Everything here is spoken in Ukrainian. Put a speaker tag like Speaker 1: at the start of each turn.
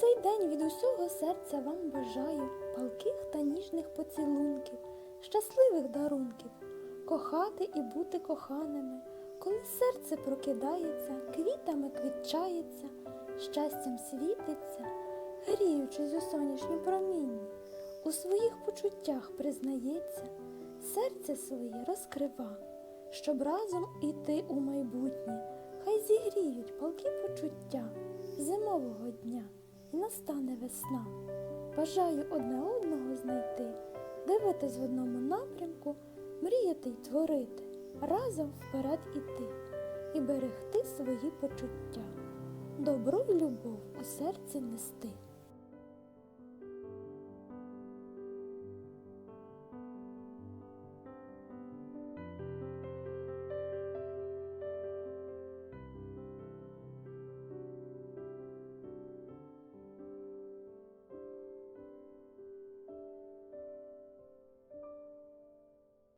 Speaker 1: цей день від усього серця вам бажаю палких та ніжних поцілунків, щасливих дарунків, кохати і бути коханими, коли серце прокидається, квітами квітчається, щастям світиться, гріючись у сонячні промінні, у своїх почуттях признається, серце своє розкрива, щоб разом іти у майбутнє, хай зігріють палки почуття зимового дня настане весна. Бажаю одне одного знайти, дивитись в одному напрямку, мріяти й творити, разом вперед іти і берегти свої почуття, добро й любов у серці нести.